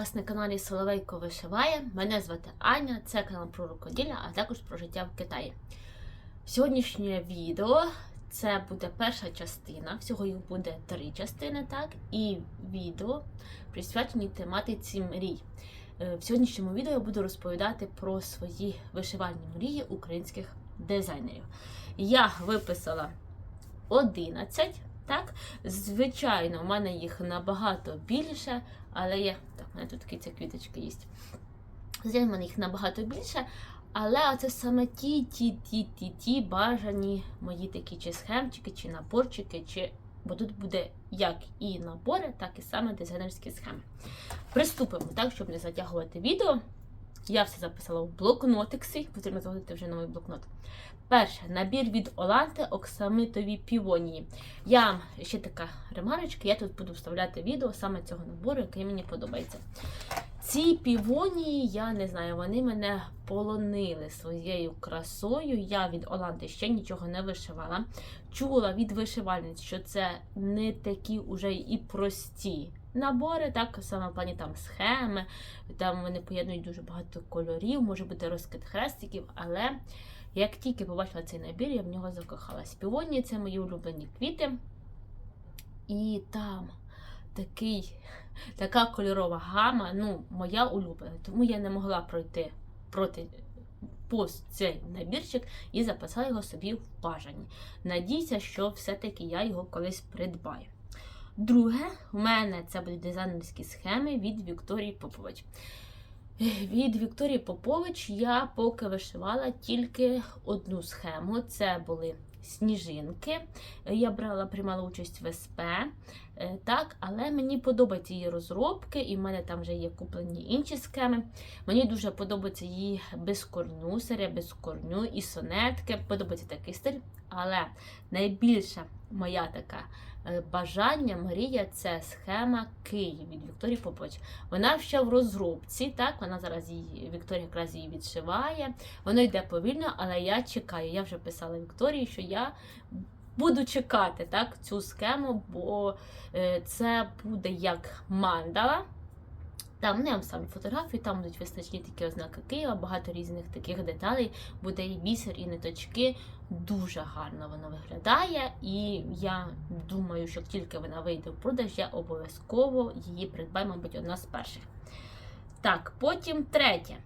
вас на каналі Соловейко Вишиває. Мене звати Аня, це канал про рукоділля, а також про життя в Китаї. Сьогоднішнє відео це буде перша частина. Всього їх буде три частини, так? І відео присвячені тематиці мрій. Е, В сьогоднішньому відео я буду розповідати про свої вишивальні мрії українських дизайнерів. Я виписала 11, так? Звичайно, у мене їх набагато більше, але є. Так, мене тут ці квіточка є. Звичайно, мене їх набагато більше. Але це саме ті, ті, ті, ті, ті бажані мої такі чи схемчики, чи наборчики, чи. Бо тут буде як і набори, так і саме дизайнерські схеми. Приступимо, так, щоб не затягувати відео. Я все записала в блокнотик свій, потрібно заводити вже новий блокнот. Перше, набір від Оланти оксамитові півонії. Я ще така ремарочка, я тут буду вставляти відео саме цього набору, який мені подобається. Ці півонії, я не знаю, вони мене полонили своєю красою. Я від Оланти ще нічого не вишивала. Чула від вишивальниць, що це не такі уже і прості набори, так саме в плані там схеми, там вони поєднують дуже багато кольорів, може бути розкид хрестиків, але як тільки побачила цей набір, я в нього закохалась. Півонії це мої улюблені квіти. І там такий, така кольорова гама, ну, моя улюблена. Тому я не могла пройти проти повз цей набірчик і записала його собі в бажані. Надійся, що все-таки я його колись придбаю. Друге, у мене це будуть дизайнерські схеми від Вікторії Попович. Від Вікторії Попович я поки вишивала тільки одну схему. Це були сніжинки. Я брала, приймала участь в СП, е, так, але мені подобаються її розробки, і в мене там вже є куплені інші схеми. Мені дуже подобається її безкорню, серія безкорню і сонетки. Подобається такий стиль. Але найбільша моя така бажання, мрія це схема Київ від Вікторії Попович. Вона ще в розробці, так, вона зараз її, Вікторія якраз її відшиває. Воно йде повільно, але я чекаю. Я вже писала Вікторії, що я буду чекати так, цю схему, бо е, це буде як мандала. Там не самі фотографії, там будуть визначні такі ознаки Києва, багато різних таких деталей, буде і бісер, і ниточки. Дуже гарно воно виглядає, і я думаю, що тільки вона вийде в продаж, я обов'язково її придбаю, мабуть, одна з перших. Так, потім третє.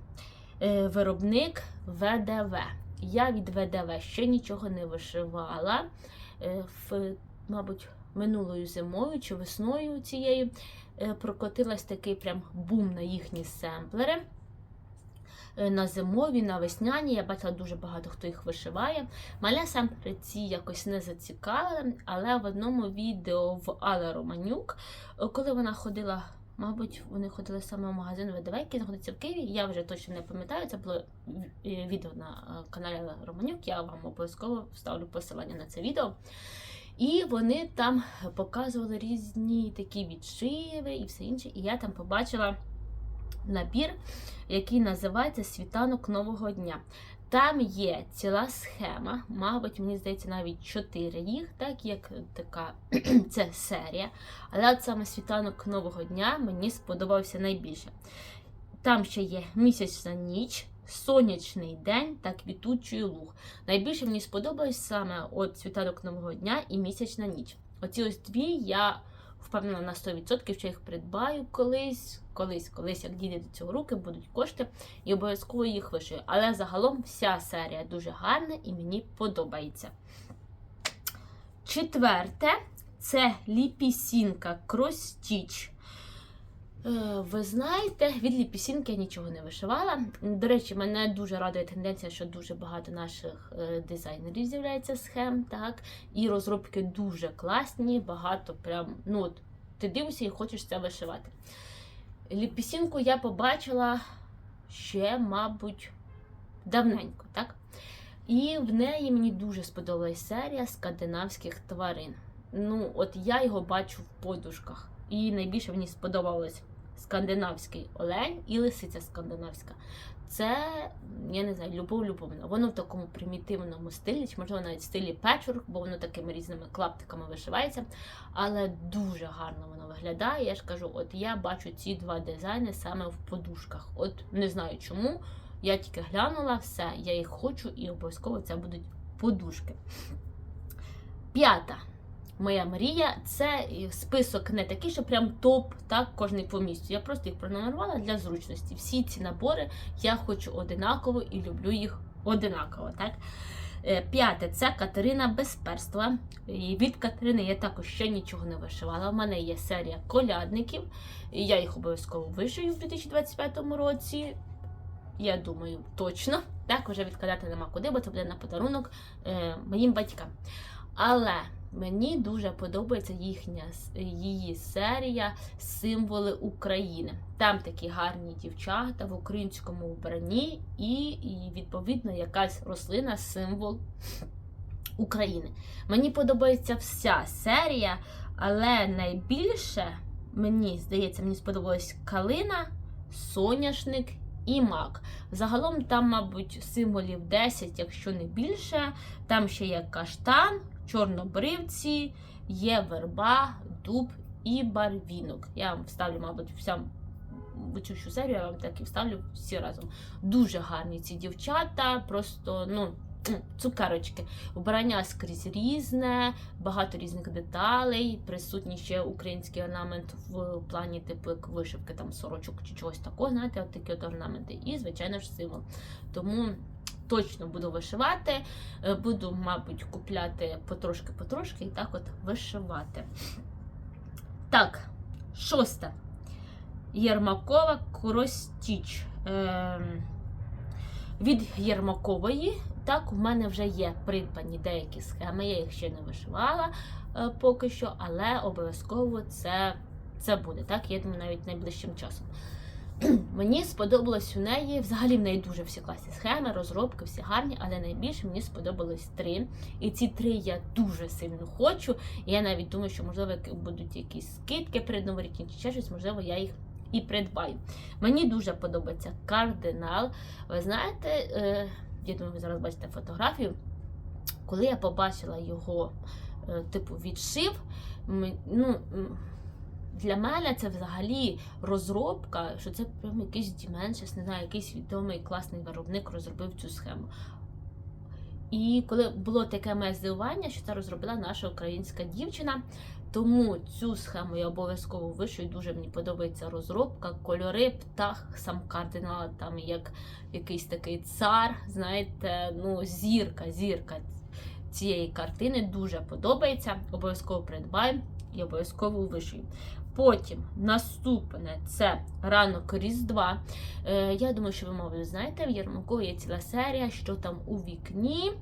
Е, Виробник ВДВ. Я від ВДВ ще нічого не вишивала. Е, В, мабуть, минулою зимою чи весною цією прокотилась такий прям бум на їхні семплери. Е, На зимові, на весняні. Я бачила дуже багато хто їх вишиває. Мене семплери ці якось не зацікавили, але в одному відео в Алла Романюк, е, коли вона ходила. Мабуть, вони ходили саме в магазин ВДВ, який знаходиться в Києві. Я вже точно не пам'ятаю. Це було е, відео на е, каналі Алла Романюк. Я вам обов'язково вставлю посилання на це відео. І вони там показували різні такі відшиви і все інше. І я там побачила набір, який називається Світанок Нового дня. Там є ціла схема, мабуть, мені здається, навіть чотири їх, так як така це серія. Але от саме світанок нового дня мені сподобався найбільше. Там ще є місячна ніч, сонячний день та квітучий луг. Найбільше мені сподобалось саме от світанок нового дня і місячна ніч. Оці ось дві я впевнена на 100%, що їх придбаю колись, колись, колись, як дійде до цього руки, будуть кошти, і обов'язково їх вишию. Але загалом вся серія дуже гарна і мені подобається. Четверте це ліпісінка Кростіч. Е, Ви знаєте, від ліпісінки я нічого не вишивала. До речі, мене дуже радує тенденція, що дуже багато наших е, дизайнерів з'являється схем, так, і розробки дуже класні, багато прям, ну, от, ти дивишся і хочеш це вишивати. Ліпісінку я побачила ще, мабуть, давненько, так? І в неї мені дуже сподобалась серія скандинавських тварин. Ну, от я його бачу в подушках. І найбільше мені сподобалось скандинавський олень і лисиця скандинавська. Це, я не знаю, любов любовна. Воно в такому примітивному стилі, чи можливо навіть в стилі печворк, бо воно такими різними клаптиками вишивається. Але дуже гарно воно виглядає. Я ж кажу, от я бачу ці два дизайни саме в подушках. От не знаю чому. Я тільки глянула все, я їх хочу, і обов'язково це будуть подушки. П'ята моя мрія це список не такий, що прям топ, так, кожний по місцю. Я просто їх пронумерувала для зручності. Всі ці набори я хочу одинаково і люблю їх одинаково. так. Е, П'яте це Катерина Безперства. І від Катерини я також ще нічого не вишивала. У мене є серія колядників, я їх обов'язково вишию в 2025 році. Я думаю, точно. Так, вже відкладати нема куди, бо це буде на подарунок е, моїм батькам. Але мені дуже подобається їхня її серія Символи України. Там такі гарні дівчата в українському вбранні, і, і відповідно якась рослина символ України. Мені подобається вся серія, але найбільше мені здається, мені сподобалась калина, соняшник і мак. Загалом там, мабуть, символів 10, якщо не більше. Там ще є каштан, чорнобривці, є верба, дуб і барвінок. Я вам вставлю, мабуть, вся цю всю серію, я вам так і вставлю всі разом. Дуже гарні ці дівчата, просто ну. Цукерочки, вбрання скрізь різне, багато різних деталей, присутній ще український орнамент в плані типу як вишивки там сорочок чи чогось такого, знаєте, от такі от орнаменти. І, звичайно ж, символ. Тому точно буду вишивати, е, буду, мабуть, купляти потрошки-потрошки і так от вишивати. Так, шосте. Єрмакова Коростіч. Ем, від Єрмакової, так, у мене вже є придбані деякі схеми, я їх ще не вишивала е, поки що, але обов'язково це, це буде. Так, я думаю, навіть найближчим часом. Мені сподобалось у неї, взагалі в неї дуже всі класні схеми, розробки, всі гарні, але найбільше мені сподобалось три. І ці три я дуже сильно хочу. І я навіть думаю, що, можливо, будуть якісь скидки перед новорічні чи ще щось, можливо, я їх і придбаю. Мені дуже подобається кардинал. Ви знаєте, е, я думаю, ви зараз бачите фотографію. Коли я побачила його, е, типу, відшив, ну, для мене це взагалі розробка, що це прям якийсь Діменшес, не знаю, якийсь відомий класний виробник розробив цю схему. І коли було таке моє здивування, що це розробила наша українська дівчина. Тому цю схему я обов'язково вишию. Дуже мені подобається розробка, кольори, птах, сам кардинал, там як якийсь такий цар, знаєте, ну, зірка, зірка цієї картини дуже подобається. Обов'язково придбаю і обов'язково вишию. Потім наступне це ранок Різдва. Е, я думаю, що ви, мабуть, знаєте, в Єрмакові є ціла серія, що там у вікні.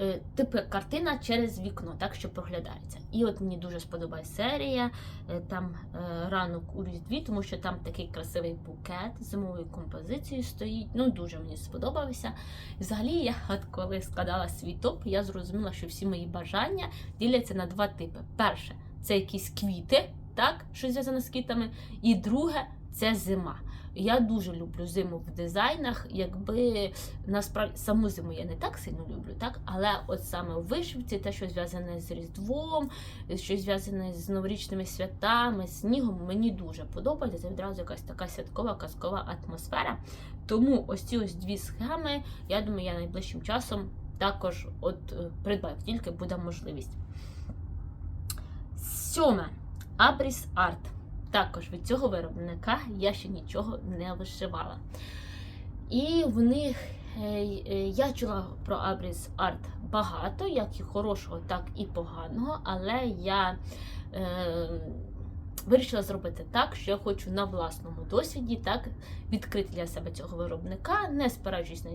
Е, Типу картина через вікно, так що проглядається. І от мені дуже сподобається серія, е, там е, ранок у Різдві, тому що там такий красивий букет з зимовою композицією стоїть. Ну, дуже мені сподобався. Взагалі, я от коли складала свій топ, я зрозуміла, що всі мої бажання діляться на два типи. Перше це якісь квіти, так, що зв'язане з квітами, і друге це зима. Я дуже люблю зиму в дизайнах, якби насправді саму зиму я не так сильно люблю, так? Але от саме у вишивці, те, що зв'язане з Різдвом, що зв'язане з новорічними святами, снігом, мені дуже подобається. Це відразу якась така святкова казкова атмосфера. Тому ось ці ось дві схеми, я думаю, я найближчим часом також от е, придбаю, тільки буде можливість. Сьоме. Абріс Арт. Також від цього виробника я ще нічого не вишивала. І в них е, е, я чула про Абріс Арт багато, як і хорошого, так і поганого, але я е, вирішила зробити так, що я хочу на власному досвіді так відкрити для себе цього виробника, не спираючись на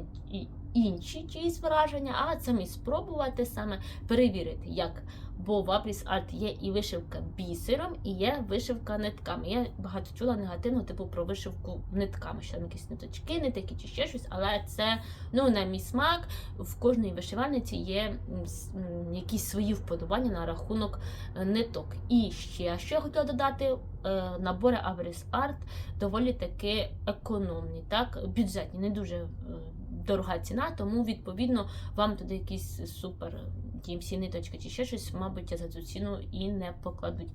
інші чиїсь враження, а самі спробувати саме перевірити, як. Бо в Апріс Арт є і вишивка бісером, і є вишивка нитками. Я багато чула негативно, типу про вишивку нитками, що там якісь ниточки, не такі чи ще щось, але це ну на мій смак. В кожної вишивальниці є якісь свої вподобання на рахунок е, ниток. І ще що я хотіла додати, е, набори Авріс Арт доволі таки економні, так, бюджетні, не дуже е, дорога ціна, тому відповідно вам туди якісь супер всі ниточки чи ще щось, мабуть, за цю ціну і не покладуть.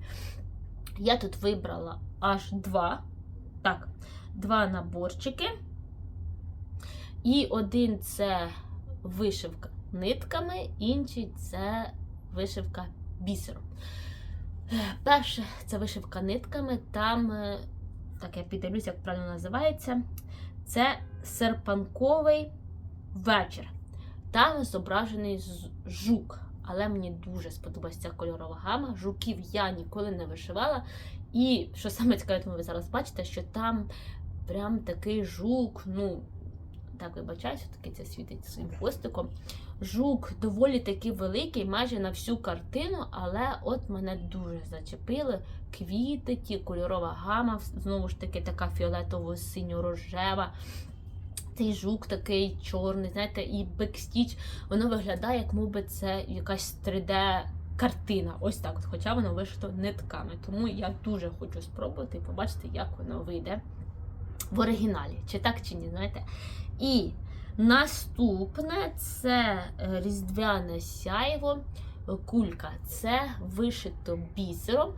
Я тут вибрала аж два. Так, два наборчики. І один це вишивка нитками, інший це вишивка бісером. Перше це вишивка нитками, там, е, так я піддивлюсь, як правильно називається, це серпанковий вечір. Там зображений жук, але мені дуже сподобалася ця кольорова гама. Жуків я ніколи не вишивала. І що саме цікаве, тому ви зараз бачите, що там прям такий жук, ну, так вибачаюсь, таки це світить своїм хвостиком. Жук доволі таки великий, майже на всю картину, але от мене дуже зачепили квіти, ті кольорова гама, знову ж таки, така фіолетово-синьо-рожева. Цей жук такий чорний, знаєте, і бекстіч, воно виглядає, як мовби це якась 3D. Картина, ось так, хоча воно вишито нитками. Тому я дуже хочу спробувати і побачити, як воно вийде в оригіналі, чи так, чи ні, знаєте. І наступне це е, різдвяне сяйво, кулька. Це вишито бісером.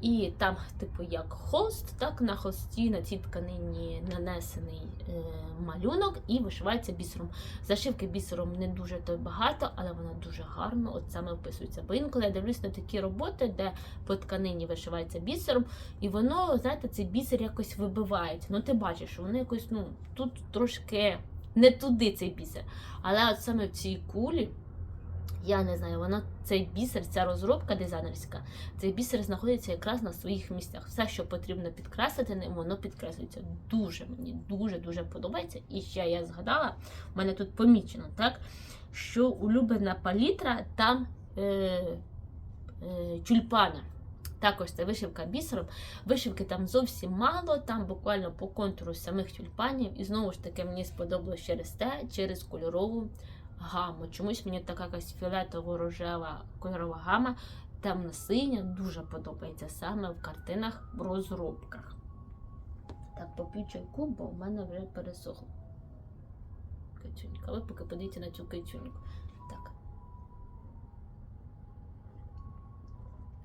І там, типу, як холст, так на холсті на цій тканині нанесений е, малюнок і вишивається бісером. Зашивки бісером не дуже то багато, але вона дуже гарно от саме вписується. Бо інколи я дивлюсь на такі роботи, де по тканині вишивається бісером, і воно, знаєте, цей бісер якось вибивається. Ну, ти бачиш, що воно якось, ну, тут трошки не туди цей бісер. Але от саме в цій кулі. Я не знаю, вона цей бісер, ця розробка дизайнерська, цей бісер знаходиться якраз на своїх місцях. Все, що потрібно підкреслити, воно підкреслюється. Дуже мені дуже дуже подобається. І ще я згадала, в мене тут помічено, так що улюблена палітра там е, е, тюльпани. Також це вишивка бісером. Вишивки там зовсім мало, там буквально по контуру самих тюльпанів. І знову ж таки мені сподобалось через те, через кольорову гаму. Чомусь мені така якась фіолетово-рожева кольорова гама, темно-синя, дуже подобається саме в картинах в розробках. Так, поп'ю чайку, бо в мене вже пересохло. Кицюнька. Ви поки подивіться на цю кицюньку. Так.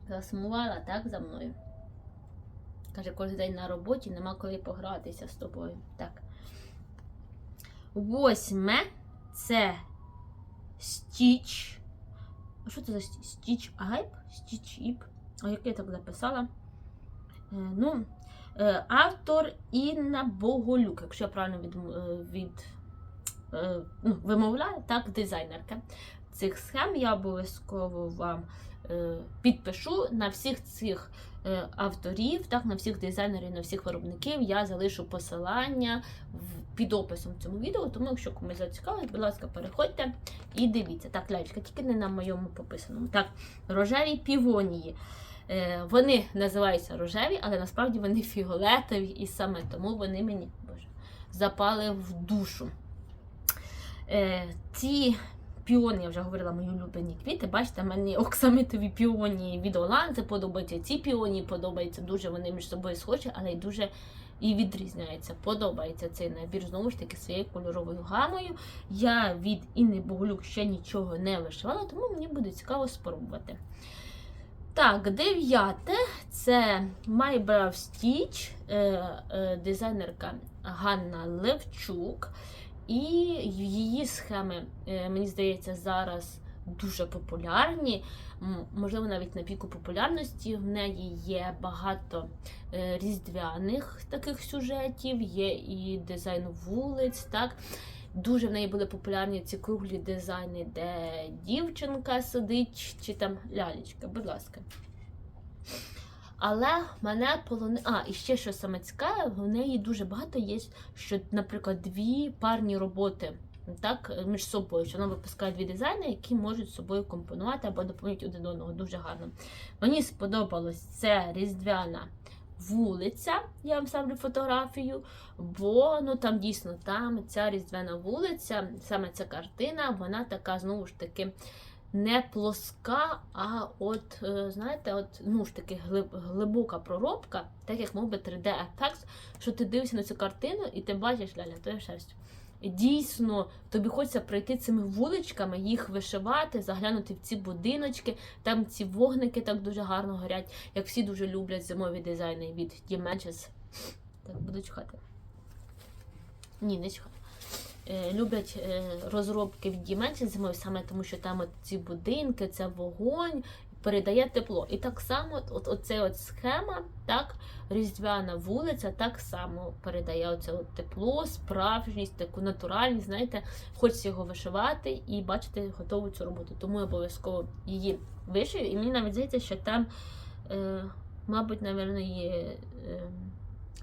Засумувала так за мною. Каже, кожен день на роботі нема коли погратися з тобою. Так. Восьме це Стіч. Що це за Стіч? Айп? Стіч Іп. А як я так записала? Е, ну, е, автор Інна Боголюк, якщо я правильно від, е, від, ну, вимовляю, так, дизайнерка. Цих схем я обов'язково вам підпишу на всіх цих авторів, так, на всіх дизайнерів, на всіх виробників. Я залишу посилання під описом цьому відео, тому якщо комусь зацікавить, будь ласка, переходьте і дивіться. Так, лялечка, тільки не на моєму пописаному. Так, рожеві півонії. Е, Вони називаються рожеві, але насправді вони фіолетові, і саме тому вони мені боже, запали в душу. Е, Ці піони, я вже говорила, мої улюблені квіти. Бачите, мені оксамитові піоні від Оланзи подобаються. Ці піоні подобаються дуже, вони між собою схожі, але й дуже і відрізняються. Подобається цей набір знову ж таки своєю кольоровою гамою. Я від Інни Боголюк ще нічого не вишивала, тому мені буде цікаво спробувати. Так, дев'яте це My Brave Stitch, е, е, дизайнерка Ганна Левчук. І її схеми, е, мені здається, зараз дуже популярні. Можливо, навіть на піку популярності. В неї є багато е, різдвяних таких сюжетів, є і дизайн вулиць. так. Дуже в неї були популярні ці круглі дизайни, де дівчинка сидить, чи там лялечка, будь ласка. Але мене полони. А, і ще що саме цікаве, в неї дуже багато є, що, наприклад, дві парні роботи так, між собою, що вона випускає дві дизайни, які можуть собою компонувати або доповнюють один одного. Дуже гарно. Мені сподобалось це різдвяна вулиця. Я вам ставлю фотографію, бо ну там дійсно там ця різдвяна вулиця, саме ця картина, вона така знову ж таки. Не плоска, а от, е, знаєте, от, ну ж таки глибока проробка, так як мов би 3D-ефект, що ти дивишся на цю картину і ти бачиш ляля, то є шерсть. Дійсно, тобі хочеться пройти цими вуличками, їх вишивати, заглянути в ці будиночки, там ці вогники так дуже гарно горять, як всі дуже люблять зимові дизайни від Dimensions. Так, буду чхати. Ні, не чхати. Е, люблять е, розробки від Dimensions зимові саме тому, що там от ці будинки, це вогонь, передає тепло. І так само, от, оце от схема, так, різдвяна вулиця так само передає оце от тепло, справжність, таку натуральність, знаєте, хочеться його вишивати і бачити готову цю роботу. Тому я обов'язково її вишию. І мені навіть здається, що там, е, мабуть, напевно, є е,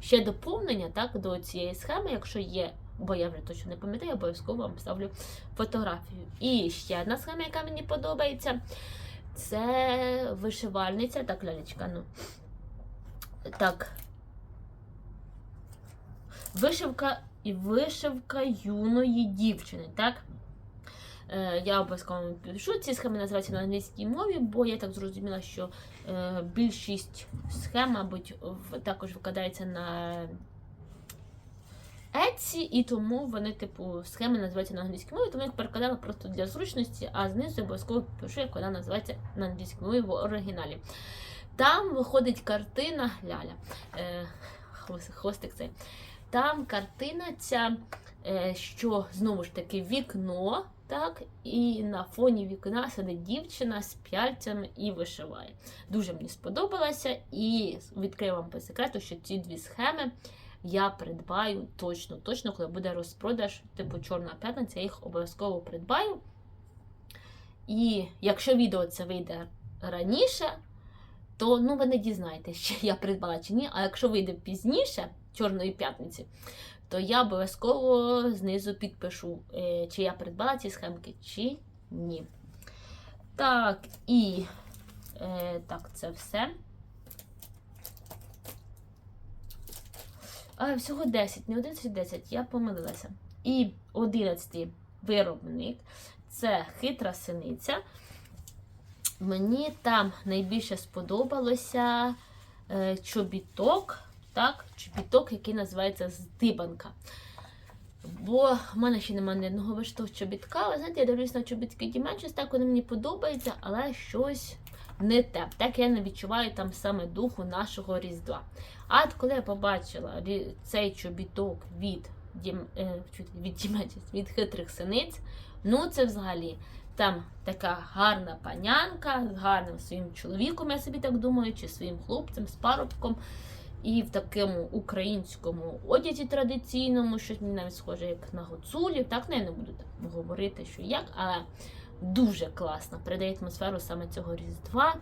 ще доповнення так, до цієї схеми, якщо є. Бо я вже точно не пам'ятаю, обов'язково вам ставлю фотографію. І ще одна схема, яка мені подобається, це вишивальниця. Так, лялечка, ну. Так. Вишивка і вишивка юної дівчини, так? Е, я обов'язково пишу. Ці схеми називаються на англійській мові, бо я так зрозуміла, що е, більшість схем, мабуть, також викладається на Etsy, і тому вони, типу, схеми називаються на англійській мові, тому я їх перекладала просто для зручності, а знизу обов'язково пишу, як вона називається на англійській мові в оригіналі. Там виходить картина Ляля. Е, хвостик цей. Там картина ця, е, що знову ж таки вікно, так, і на фоні вікна сидить дівчина з пяльцями і вишиває. Дуже мені сподобалося, і відкрию вам по секрету, що ці дві схеми я придбаю точно, точно, коли буде розпродаж, типу Чорна п'ятниця, я їх обов'язково придбаю. І якщо відео це вийде раніше, то ну, ви не дізнаєтесь, чи я придбала чи ні. А якщо вийде пізніше, Чорної п'ятниці, то я обов'язково знизу підпишу, е, чи я придбала ці схемки, чи ні. Так, і е, так, це все. А, всього 10, не 11, 10, я помилилася. І 11 виробник це хитра синиця. Мені там найбільше сподобалося е, чобіток, так, чобіток, який називається здибанка. Бо в мене ще немає одного виштовх чобітка. Але знаєте, я дивлюсь на чобітки Dimensions, так вони мені подобаються, але щось не те. Так я не відчуваю там саме духу нашого Різдва. А от коли я побачила цей чобіток від, Дім, е, від, від хитрих синиць, ну це взагалі. Там така гарна панянка з гарним своїм чоловіком, я собі так думаю, чи своїм хлопцем, з парубком. І в такому українському одязі традиційному, щось мені навіть схоже, як на гуцулів. Так, ну, не буду так говорити, що як, але дуже класно передає атмосферу саме цього Різдва.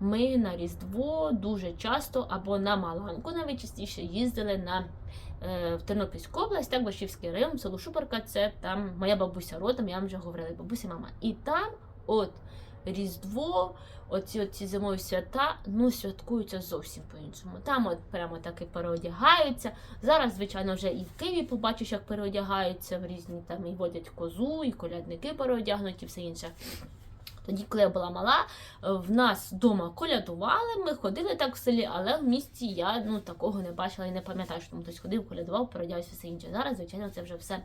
Ми на Різдво дуже часто або на Маланку навіть частіше їздили на е, в Тернопільську область, так, Башівський район, село Шупарка, це там моя бабуся родом, я вам вже говорила, бабуся, мама. І там, от Різдво, оці, оці зимові свята, ну, святкуються зовсім по-іншому. Там от прямо так і переодягаються. Зараз, звичайно, вже і в Києві побачиш, як переодягаються в різні там і водять козу, і колядники переодягнуті, і все інше. Тоді, коли я була мала, в нас вдома колядували, ми ходили так в селі, але в місті я ну, такого не бачила і не пам'ятаю, що там хтось ходив, колядував, переодягався все інше. Зараз, звичайно, це вже все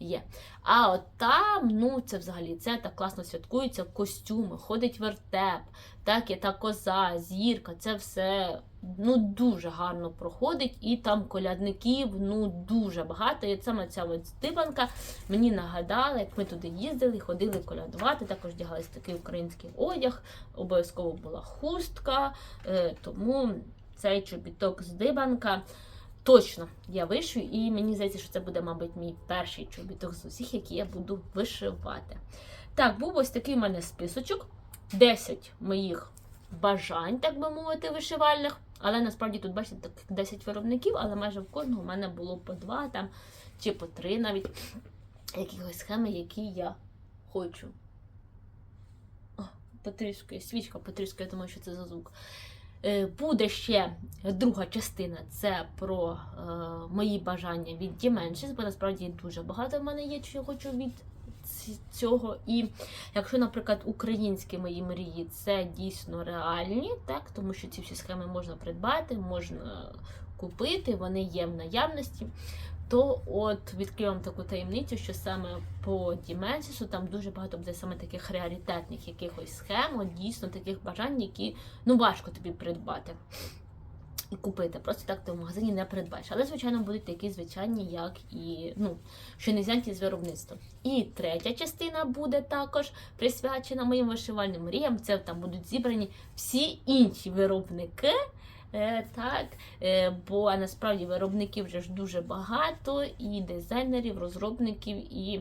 є. А от там, ну це взагалі це так класно святкується, костюми, ходить вертеп, так, є та коза, зірка, це все ну, дуже гарно проходить, і там колядників ну, дуже багато. І саме ця от здибанка мені нагадала, як ми туди їздили, ходили колядувати, також вдягалися такий український одяг, обов'язково була хустка, е, тому цей чобіток здибанка. Точно я вишию, і мені здається, що це буде, мабуть, мій перший чобіток з усіх, які я буду вишивати. Так, був ось такий у мене списочок. 10 моїх бажань, так би мовити, вишивальних. Але насправді тут, бачите, так 10 виробників, але майже в кожного в мене було по два там, чи по три навіть. якихось схеми, які я хочу. О, потріскує, свічка потріскує, думаю, що це за звук. Е, Буде ще друга частина це про е, мої бажання від Dimensions, бо насправді дуже багато в мене є, що я хочу від цього. І якщо, наприклад, українські мої мрії це дійсно реальні, так, тому що ці всі схеми можна придбати, можна купити, вони є в наявності. То от відкрию таку таємницю, що саме по Діменсісу там дуже багато буде саме таких реалітетних якихось схем, от дійсно таких бажань, які ну важко тобі придбати і купити. Просто так ти в магазині не придбаєш. Але, звичайно, будуть такі звичайні, як і ну, що не взяті з виробництва. І третя частина буде також присвячена моїм вишивальним мріям. Це там будуть зібрані всі інші виробники. Е, так, е, бо насправді виробників вже ж дуже багато, і дизайнерів, розробників, і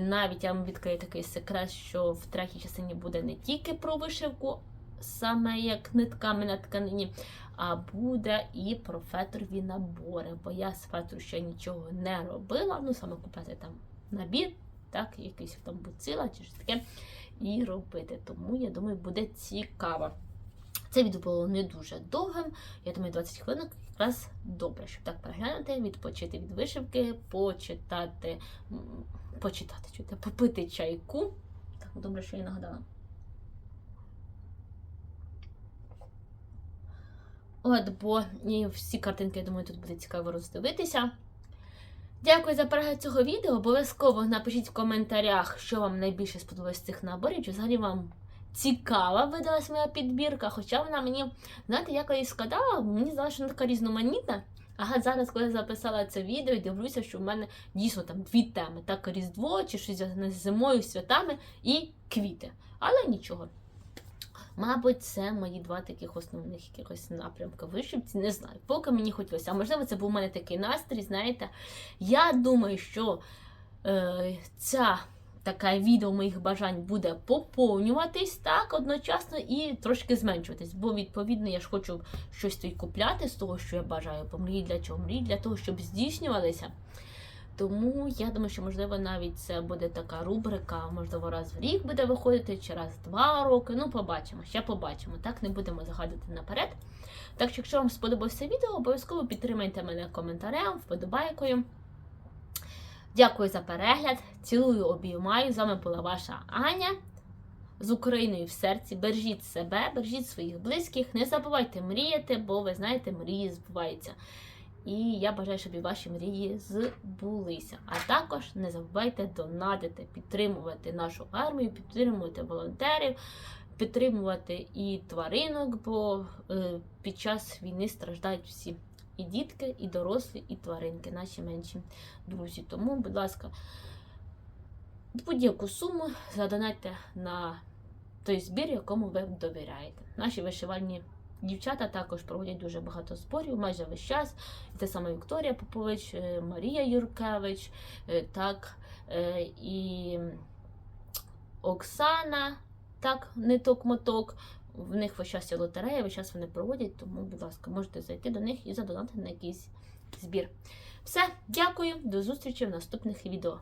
навіть я вам відкрию такий секрет, що в третій частині буде не тільки про вишивку, саме як нитками на тканині, а буде і про фетрові набори. Бо я з фетру ще нічого не робила. Ну, саме купити там набір, так, якийсь там буцила чи щось таке, і робити. Тому я думаю, буде цікаво. Це відео було не дуже довгим. Я думаю, 20 хвилин якраз добре, щоб так переглянути, відпочити від вишивки, почитати, почитати, чути, попити чайку. Так, добре, що я нагадала. От, бо і всі картинки, я думаю, тут буде цікаво роздивитися. Дякую за перегляд цього відео. Обов'язково напишіть в коментарях, що вам найбільше сподобалось з цих наборів, чи взагалі вам цікава видалась моя підбірка. Хоча вона мені, знаєте, я коли складала, мені здалося, що вона така різноманітна. А зараз, коли я записала це відео, і дивлюся, що в мене дійсно там дві теми: так Різдво, чи щось з зимою, святами і квіти. Але нічого. Мабуть, це мої два таких основних якихось напрямки вишивці. Не знаю, поки мені хотілося. А можливо, це був у мене такий настрій, знаєте. Я думаю, що е, ця така відео моїх бажань буде поповнюватись так одночасно і трошки зменшуватись. Бо, відповідно, я ж хочу щось тут купляти з того, що я бажаю. Бо мрії для чого? Мрії для того, щоб здійснювалися. Тому я думаю, що можливо навіть це буде така рубрика, можливо, раз в рік буде виходити, чи раз в два роки. Ну, побачимо, ще побачимо. Так не будемо загадувати наперед. Так що, якщо вам сподобалося відео, обов'язково підтримайте мене коментарем, вподобайкою. Дякую за перегляд. Цілую, обіймаю. З вами була ваша Аня. З Україною в серці. Бережіть себе, бережіть своїх близьких. Не забувайте мріяти, бо ви знаєте, мрії збуваються. І я бажаю, щоб і ваші мрії збулися. А також не забувайте донатити, підтримувати нашу армію, підтримувати волонтерів, підтримувати і тваринок, бо е, під час війни страждають всі. І дітки, і дорослі, і тваринки, наші менші друзі. Тому, будь ласка, будь-яку суму задонайте на той збір, якому ви довіряєте. Наші вишивальні дівчата також проводять дуже багато зборів, майже весь час. І Те саме Вікторія Попович, е, Марія Юркевич, е, так, е, і Оксана, так, ниток-моток. В них весь лотерея, весь час вони проводять, тому, будь ласка, можете зайти до них і задонати на якийсь збір. Все, дякую, до зустрічі в наступних відео.